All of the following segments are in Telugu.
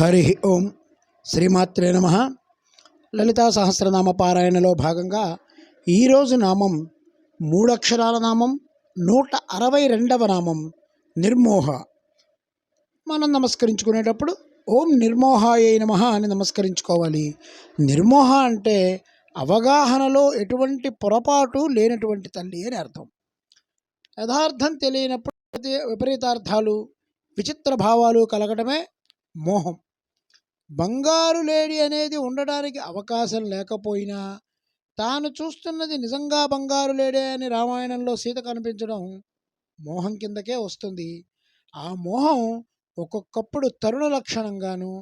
హరి ఓం శ్రీమాత్రే నమ. లలితా సహస్రనామ పారాయణలో భాగంగా ఈరోజు నామం మూడక్షరాల నామం నూట అరవై రెండవ నామం నిర్మోహ. మనం నమస్కరించుకునేటప్పుడు ఓం నిర్మోహాయ నమ అని నమస్కరించుకోవాలి. నిర్మోహ అంటే అవగాహనలో ఎటువంటి పొరపాటు లేనటువంటి తల్లి అని అర్థం. యథార్థం తెలియనప్పుడు విపరీతార్థాలు విచిత్ర భావాలు కలగటమే మోహం. బంగారు లేడీ అనేది ఉండడానికి అవకాశం లేకపోయినా తాను చూస్తున్నది నిజంగా బంగారు లేడే అని రామాయణంలో సీత కనిపించడం మోహం కిందకే వస్తుంది. ఆ మోహం ఒక్కొక్కప్పుడు తరుణ లక్షణంగాను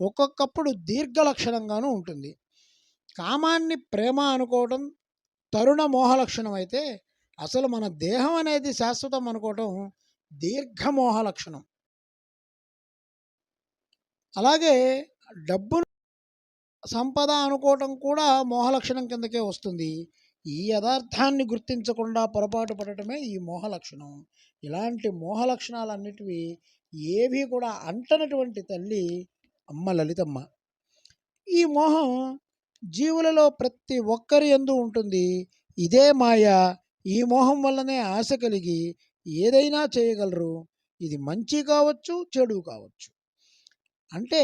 ఒక్కొక్కప్పుడు దీర్ఘ లక్షణంగాను ఉంటుంది. కామాన్ని ప్రేమ అనుకోవటం తరుణ మోహ లక్షణం అయితే అసలు మన దేహం అనేది శాశ్వతం అనుకోవటం దీర్ఘమోహ లక్షణం. అలాగే డబ్బులు సంపద అనుకోవటం కూడా మోహలక్షణం కిందకే వస్తుంది. ఈ యథార్థాన్ని గుర్తించకుండా పొరపాటు పడటమే ఈ మోహలక్షణం. ఇలాంటి మోహలక్షణాలన్నిటివి ఏవి కూడా అంటనటువంటి తల్లి అమ్మ లలితమ్మ. ఈ మోహం జీవులలో ప్రతి ఒక్కరి ఎందు ఉంటుంది. ఇదే మాయ. ఈ మోహం వల్లనే ఆశ కలిగి ఏదైనా చేయగలరు. ఇది మంచి కావచ్చు చెడు కావచ్చు. అంటే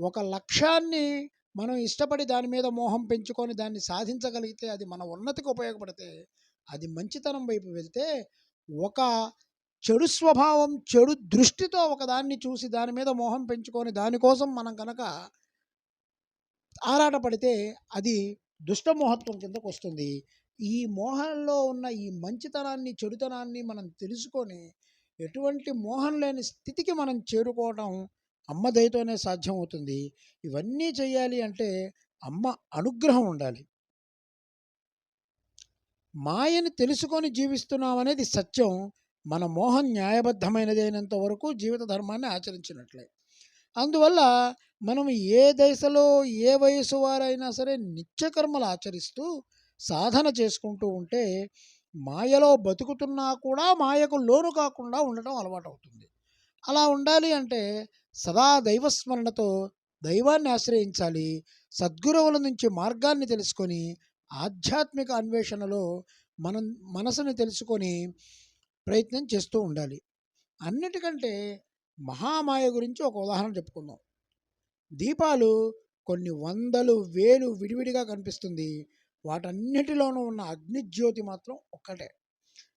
ఒక లక్ష్యాన్ని మనం ఇష్టపడి దాని మీద మోహం పెంచుకొని దాన్ని సాధించగలిగితే అది మన ఉన్నతికి ఉపయోగపడితే అది మంచితనం వైపు వెళ్తే ఒక చెడు స్వభావం చెడు దృష్టితో ఒకదాన్ని చూసి దాని మీద మోహం పెంచుకొని దానికోసం మనం కనుక ఆరాటపడితే అది దుష్టమోహత్వం కిందకు వస్తుంది. ఈ మోహంలో ఉన్న ఈ మంచితనాన్ని చెడుతనాన్ని మనం తెలుసుకొని ఎటువంటి మోహం లేని స్థితికి మనం చేరుకోవడం అమ్మ దయతోనే సాధ్యం అవుతుంది ఇవన్నీ చేయాలి అంటే అమ్మ అనుగ్రహం ఉండాలి. మాయని తెలుసుకొని జీవిస్తున్నామనేది సత్యం. మన మోహం న్యాయబద్ధమైనదైనంత వరకు జీవిత ధర్మాన్ని ఆచరించినట్లే. అందువల్ల మనం ఏ దశలో ఏ వయసు వారైనా సరే నిత్యకర్మలు ఆచరిస్తూ సాధన చేసుకుంటూ ఉంటే మాయలో బతుకుతున్నా కూడా మాయకు లోను కాకుండా ఉండటం అలవాటు అవుతుంది అలా ఉండాలి అంటే సదా దైవస్మరణతో దైవాన్ని ఆశ్రయించాలి. సద్గురువుల నుంచి మార్గాన్ని తెలుసుకొని ఆధ్యాత్మిక అన్వేషణలో మనం మనసుని తెలుసుకొని ప్రయత్నం చేస్తూ ఉండాలి. అన్నిటికంటే మహామాయ గురించి ఒక ఉదాహరణ చెప్పుకుందాం. దీపాలు కొన్ని వందలు వేలు విడివిడిగా కనిపిస్తుంది. వాటన్నిటిలోనూ ఉన్న అగ్నిజ్యోతి మాత్రం ఒక్కటే.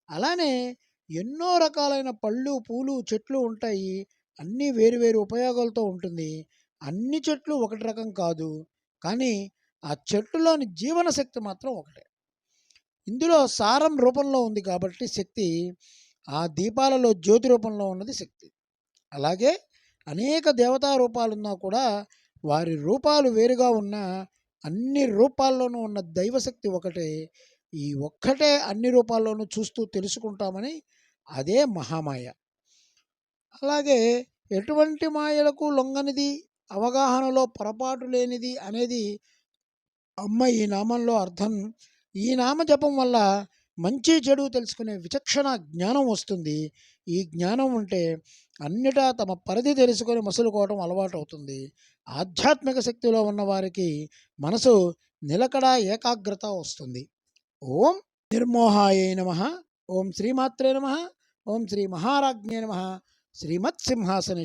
అలానే ఎన్నో రకాలైన పళ్ళు పూలు చెట్లు ఉంటాయి. అన్నీ వేరు వేరు ఉపయోగాలతో ఉంటుంది. అన్ని చెట్లు ఒకటి రకం కాదు. కానీ ఆ చెట్టులోని జీవన శక్తి మాత్రం ఒకటే. ఇందులో సారం రూపంలో ఉంది కాబట్టి శక్తి ఆ దీపాలలో జ్యోతి రూపంలో ఉన్నది శక్తి. అలాగే అనేక దేవతా రూపాలున్నా కూడా వారి రూపాలు వేరుగా ఉన్న అన్ని రూపాల్లోనూ ఉన్న దైవశక్తి ఒకటే. ఈ ఒక్కటే అన్ని రూపాల్లోనూ చూస్తూ తెలుసుకుంటామని అదే మహామాయ. అలాగే ఎటువంటి మాయలకు లొంగనిది అవగాహనలో పొరపాటు లేనిది అనేది అమ్మ ఈ నామంలో అర్థం. ఈ నామ జపం వల్ల మంచి చెడు తెలుసుకునే విచక్షణ జ్ఞానం వస్తుంది. ఈ జ్ఞానం ఉంటే అన్నిటా తమ పరిధి తెలుసుకొని మసులుకోవడం అలవాటు అవుతుంది ఆధ్యాత్మిక శక్తిలో ఉన్నవారికి మనసు నిలకడ ఏకాగ్రత వస్తుంది. ఓం నిర్మోహాయ నమ. ఓం శ్రీమాత్రే నమ. ఓం శ్రీ మహారాజ్ఞే నమ. శ్రీమత్ సింహాసన